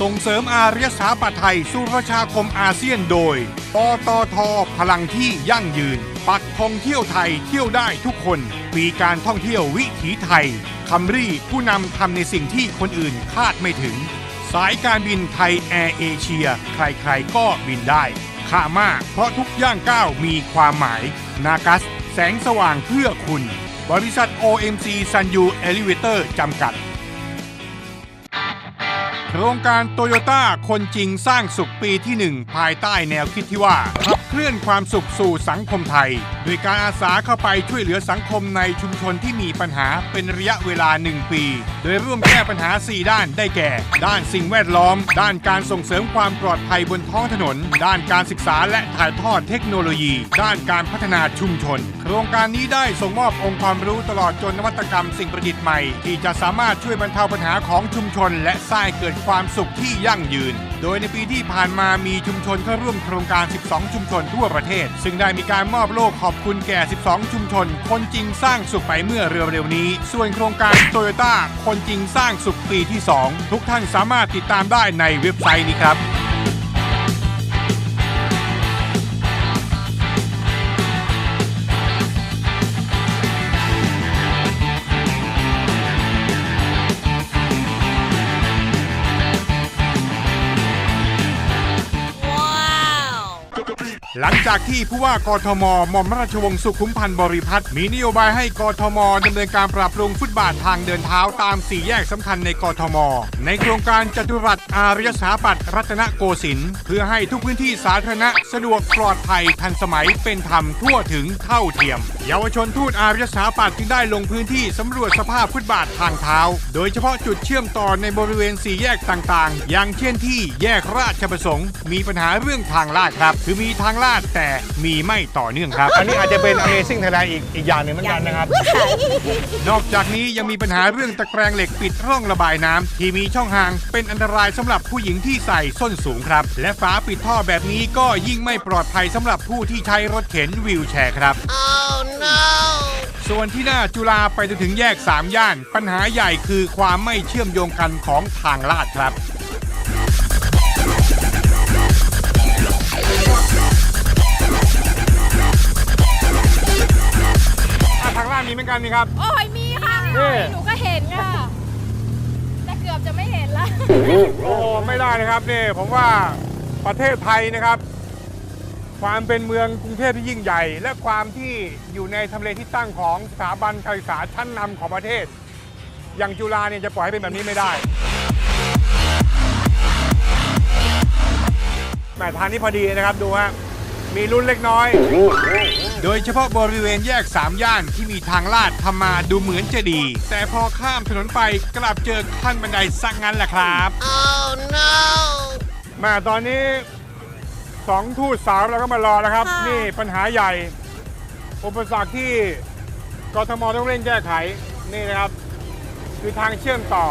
ส่งเสริมอารยสถาปัตย์ไทยสู่ประชาคมอาเซียนโดยปตทพลังที่ยั่งยืน ปักธงเที่ยวไทยเที่ยวได้ทุกคน ปีการท่องเที่ยววิถีไทยคัมรี่ผู้นำทำในสิ่งที่คนอื่นคาดไม่ถึง สายการบินไทยแอร์เอเชีย ใครๆก็บินได้ค่ามากเพราะทุกย่างก้าวมีความหมาย นากัส แสงสว่างเพื่อคุณ บริษัท OMC Sun U Elevator จำกัด โครงการโตโยต้าคนจริงสร้างสุขปีที่ 1 ภายใต้แนวคิดที่ว่าขับ เคลื่อนความสุขสู่สังคมไทย โดยการอาสาเข้าไปช่วยเหลือสังคมในชุมชนที่มีปัญหาเป็นระยะเวลา 1 ปี โดยร่วมแก้ปัญหา 4 ด้านได้แก่ ด้านสิ่งแวดล้อม ด้านการส่งเสริมความปลอดภัยบนท้องถนน ด้านการศึกษาและถ่ายทอดเทคโนโลยี ด้านการพัฒนาชุมชน โครงการนี้ได้ส่งมอบองค์ความรู้ตลอดจนนวัตกรรมสิ่งประดิษฐ์ใหม่ ที่จะสามารถช่วยบรรเทาปัญหาของชุมชน และสร้างเกิดความสุขที่ยั่งยืน โดยในปีที่ผ่านมามีชุมชนเข้าร่วมโครงการ 12 ชุมชนทั่วประเทศ ซึ่งได้มีการมอบโล่ขอบคุณแก่ 12 ชุมชน คนจริงสร้างสุขไปเมื่อเร็วๆนี้ ส่วนโครงการโตโยต้าคนจริงสร้างสุขปีที่ 2 ทุกท่านสามารถติดตามได้ในเว็บไซต์นี้ครับ หลังจากที่ผู้ว่ากทมหม่อมราชวงศ์สุขุมพันธ์บริพัตรมีนโยบายให้กทมดำเนินการปรับปรุงฟุตบาททางเดินเท้าตามสี่แยกสำคัญในกทม ในโครงการจตุรัสอารยสถาปัตย์รัตนโกสินทร์เพื่อให้ทุกพื้นที่สาธารณะสะดวกปลอดภัยทันสมัยเป็นธรรมทั่วถึงเท่าเทียม เยาวชนทูตอารยสถาปัตย์จึงได้ลงพื้นที่สำรวจสภาพฟุตบาททางเท้า โดยเฉพาะจุดเชื่อมต่อในบริเวณสี่แยกต่างๆ อย่างเช่นที่แยกราชประสงค์ มีปัญหาเรื่องทางลาดครับ คือมีทางลาดแต่มีไม่ต่อเนื่องครับ อันนี้อาจจะเป็น Amazing Thailand อีกอีกอย่างหนึ่งเหมือนกันนะครับ นอกจากนี้ยังมีปัญหาเรื่องตะแกรงเหล็กปิดร่องระบายน้ำที่มีช่องห่างเป็นอันตรายสำหรับผู้หญิงที่ใส่ส้นสูงครับ และฝาปิดท่อแบบนี้ก็ยิ่งไม่ปลอดภัยสำหรับผู้ที่ใช้รถเข็นวิวแชร์ครับส่วนที่หน้าจุฬาไปจนถึงแยก 3 ย่าน ปัญหาใหญ่คือความไม่เชื่อมโยงกันของทางลาดครับ กันนี่ครับ โอ้ยมีค่ะนี่ หนูก็เห็นค่ะ แต่เกือบจะไม่เห็นละโอ้ไม่ได้นะครับนี่ผมว่าประเทศไทยนะครับ ความเป็นเมืองกรุงเทพที่ยิ่งใหญ่ และความที่อยู่ในทำเลที่ตั้งของสถาบันการศึกษาชั้นนำของประเทศ อย่างจุฬาเนี่ยจะปล่อยให้เป็นแบบนี้ไม่ได้แหมทางนี้พอดีนะครับดูฮะมีรุ่นเล็กน้อย โดยเฉพาะบริเวณแยก 3 ย่านที่มีทางลาดทำมาดูเหมือนจะดี แต่พอข้ามถนนไปกลับเจอขั้นบันไดสักงั้นแหละครับมาตอนนี้สองทูตสาวเราก็มารอแล้วครับ ค่ะ นี่ปัญหาใหญ่ อุปสรรคที่กทมต้องเร่งแก้ไขนี่นะครับ คือทางเชื่อมต่อ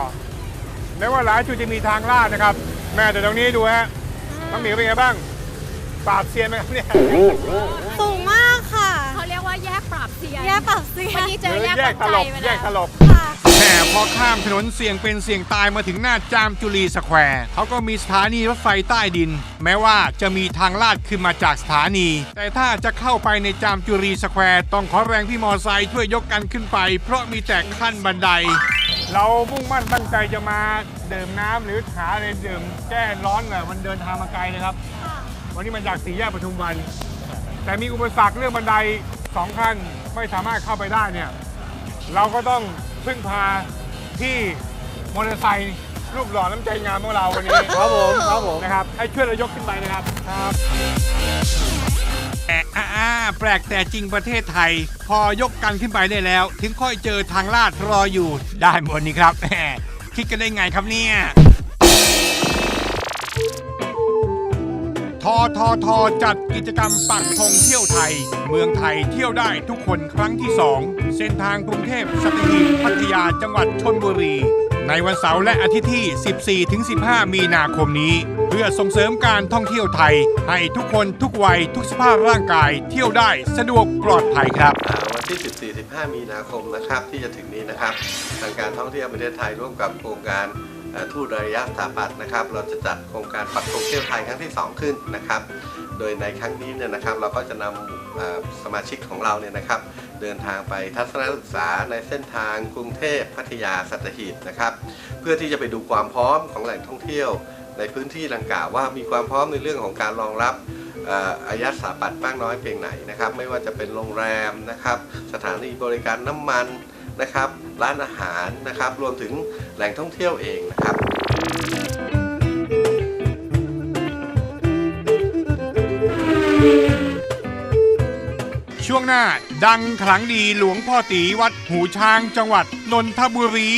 แม้ว่าหลายจุดจะมีทางลาดนะครับ แม่แต่ตรงนี้ดูฮะต้องหมีเป็นไงบ้างปราบเซียนไหมครับเนี่ย สูงมากค่ะเขาเรีย กว่าแยกปราบเซียนแยกปรับเสียวันนี้เจอแยกแยปักจตลจัยบมาแยแล้กตวลบค่ะ แต่พอข้ามถนนเสี่ยงเป็นเสี่ยงตายมาถึงหน้าจามจุรีสแควร์เขาก็มีสถานีรถไฟใต้ดิน แม้ว่าจะมีทางลาดขึ้นมาจากสถานี แต่ถ้าจะเข้าไปในจามจุรีสแควร์ต้องขอแรงพี่มอไซค์ช่วยยกกันขึ้นไป เพราะมีแต่ขั้นบันได เรามุ่งมั่นตั้งใจจะมาดื่มน้ำหรือหาอะไรดื่มแก้ร้อนน่ะมันเดินทางมาไกลนะครับ วันนี้มาจากสี่แยกปทุมวัน แต่มีอุปสรรคเรื่องบันได สองขั้นไม่สามารถเข้าไปได้เนี่ยเราก็ต้องพึ่งพาที่มอเตอร์ไซค์รูปหล่อน้ำใจงามของเราวันนี้ครับผมครับผมนะครับให้ช่วยเรายกขึ้นไปนะครับครับแต่อ่าแปลกแต่จริงประเทศไทย พอยกกันขึ้นไปได้แล้ว ถึงค่อยเจอทางลาดรออยู่ได้หมดนี่ครับแหมคิดกันได้ไงครับเนี่ย ทอทอทอจัดกิจกรรมปักธงเที่ยวไทย เมืองไทยเที่ยวได้ทุกคนครั้งที่ 2 เส้นทางกรุงเทพสัตหีบพัทยาจังหวัดชนบุรี ในวันเสาร์และอาทิตย์ที่ 14-15 มีนาคมนี้ เพื่อส่งเสริมการท่องเที่ยวไทย ให้ทุกคนทุกวัยทุกสภาพร่างกายเที่ยวได้สะดวกปลอดภัยครับ วันที่ 14-15 มีนาคมนะครับที่จะถึงนี้นะครับ ทางการท่องเที่ยวประเทศไทยร่วมกับโครงการ เอ่อทูตระยะสถาปัตย์นะครับ เราจะจัดโครงการปักธงเที่ยวไทยครั้งที่ 2 ขึ้นนะครับ โดยในครั้งนี้เนี่ยนะครับเราก็จะนำสมาชิกของเราเนี่ยนะครับ เดินทางไปทัศนศึกษาในเส้นทางกรุงเทพพัทยาสัตหีบนะครับ เพื่อที่จะไปดูความพร้อมของแหล่งท่องเที่ยวในพื้นที่ดังกล่าวว่ามีความพร้อมในเรื่องของการรองรับอายะสถาปัตย์มากน้อยเพียงไหนนะครับ ไม่ว่าจะเป็นโรงแรมนะครับ สถานีบริการน้ำมัน นะครับ ร้านอาหารนะครับ รวมถึงแหล่งท่องเที่ยวเองนะครับช่วงหน้าดังขลังดีหลวงพ่อตีวัดหูช้างจังหวัดนนทบุรี